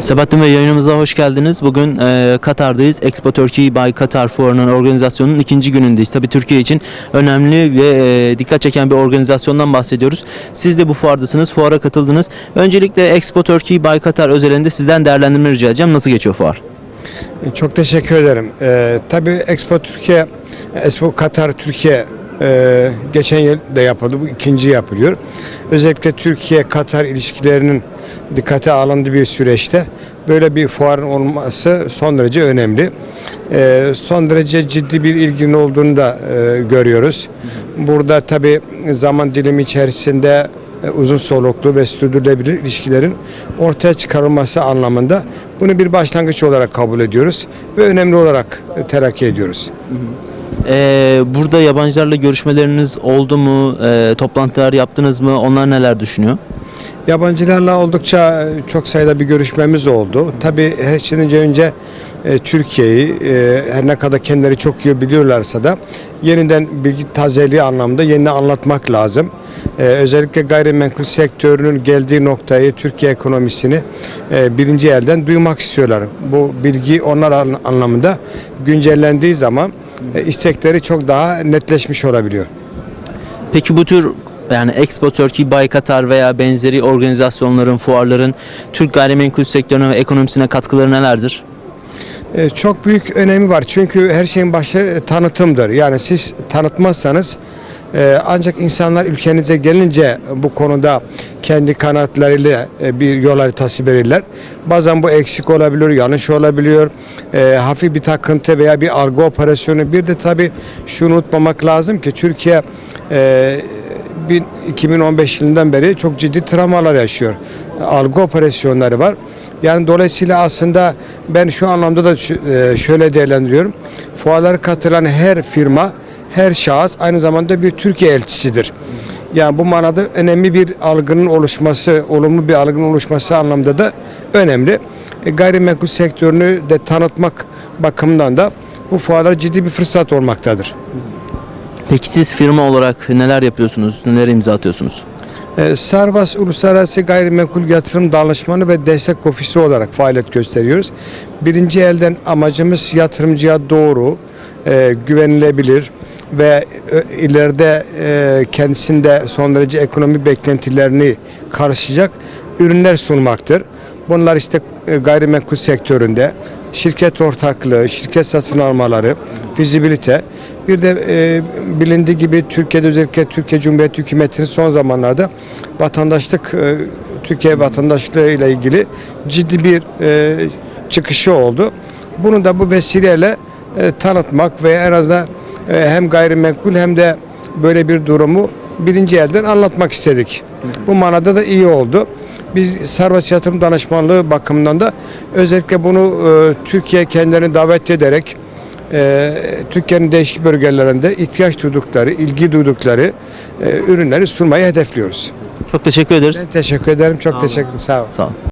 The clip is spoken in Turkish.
Sebahattin Bey yayınımıza hoş geldiniz. Bugün e, Katar'dayız. Expo Turkey by Katar Fuarı'nın organizasyonunun ikinci günündeyiz. Tabii Türkiye için önemli ve e, dikkat çeken bir organizasyondan bahsediyoruz. Siz de bu fuardasınız, fuara katıldınız. Öncelikle Expo Turkey by Katar özelinde sizden değerlendirme rica edeceğim. Nasıl geçiyor fuar? Çok teşekkür ederim. Ee, tabii Expo Türkiye, Expo Katar Türkiye e, geçen yıl da yapıldı. Bu ikinci yapılıyor. Özellikle Türkiye-Katar ilişkilerinin dikkate alındığı bir süreçte böyle bir fuarın olması son derece önemli. Ee, son derece ciddi bir ilginin olduğunu da e, görüyoruz. Burada tabii zaman dilimi içerisinde e, uzun soluklu ve sürdürülebilir ilişkilerin ortaya çıkarılması anlamında bunu bir başlangıç olarak kabul ediyoruz ve önemli olarak e, terakki ediyoruz. E, burada yabancılarla görüşmeleriniz oldu mu? E, toplantılar yaptınız mı? Onlar neler düşünüyor? Yabancılarla oldukça e, çok sayıda bir görüşmemiz oldu. Tabii her şeyden önce e, Türkiye'yi e, her ne kadar kendileri çok iyi biliyorlarsa da yeniden bilgi tazeliği anlamda yeniden anlatmak lazım. E, özellikle gayrimenkul sektörünün geldiği noktayı, Türkiye ekonomisini e, birinci elden duymak istiyorlar. Bu bilgi onlar an- anlamında güncellendiği zaman e, istekleri çok daha netleşmiş olabiliyor. Peki bu tür yani Expo Turkey by Katar veya benzeri organizasyonların, fuarların Türk gayrimenkul sektörüne ve ekonomisine katkıları nelerdir? E, Çok büyük önemi var çünkü her şeyin başı e, tanıtımdır. Yani siz tanıtmazsanız e, ancak insanlar ülkenize gelince bu konuda kendi kanatlarıyla bir yol haritası verirler. Bazen bu eksik olabiliyor, yanlış olabiliyor. Hafif bir takıntı veya bir algı operasyonu. Bir de tabii şunu unutmamak lazım ki Türkiye bin- 2015 yılından beri çok ciddi travmalar yaşıyor. Algı operasyonları var. Yani dolayısıyla aslında ben şu anlamda da e, şöyle değerlendiriyorum. Fuarlara katılan her firma, her şahıs aynı zamanda bir Türkiye elçisidir. Yani bu manada önemli bir algının oluşması, olumlu bir algının oluşması anlamda da önemli. E, gayrimenkul sektörünü de tanıtmak bakımından da bu fuarlar ciddi bir fırsat olmaktadır. Peki siz firma olarak neler yapıyorsunuz, neler imza atıyorsunuz? Ee, Sarvas Uluslararası Gayrimenkul Yatırım Danışmanı ve Destek Ofisi olarak faaliyet gösteriyoruz. Birinci elden amacımız yatırımcıya doğru, e, güvenilebilir ve e, ileride e, kendisinde son derece ekonomi beklentilerini karşılayacak ürünler sunmaktır. Bunlar işte gayrimenkul sektöründe şirket ortaklığı, şirket satın almaları, fizibilite. Bir de e, bilindiği gibi Türkiye'de özellikle Türkiye Cumhuriyeti Hükümeti'nin son zamanlarda vatandaşlık, e, Türkiye vatandaşlığı ile ilgili ciddi bir e, çıkışı oldu. Bunu da bu vesileyle e, tanıtmak ve en azından e, hem gayrimenkul hem de böyle bir durumu birinci elden anlatmak istedik. Bu manada da iyi oldu. Biz Sarvaç Yatırım Danışmanlığı bakımından da özellikle bunu e, Türkiye kendilerini davet ederek e, Türkiye'nin değişik bölgelerinde ihtiyaç duydukları, ilgi duydukları e, ürünleri sunmayı hedefliyoruz. Çok teşekkür ederiz. Ben teşekkür ederim. Çok olun. teşekkür ederim. Sağ olun. Sağ olun.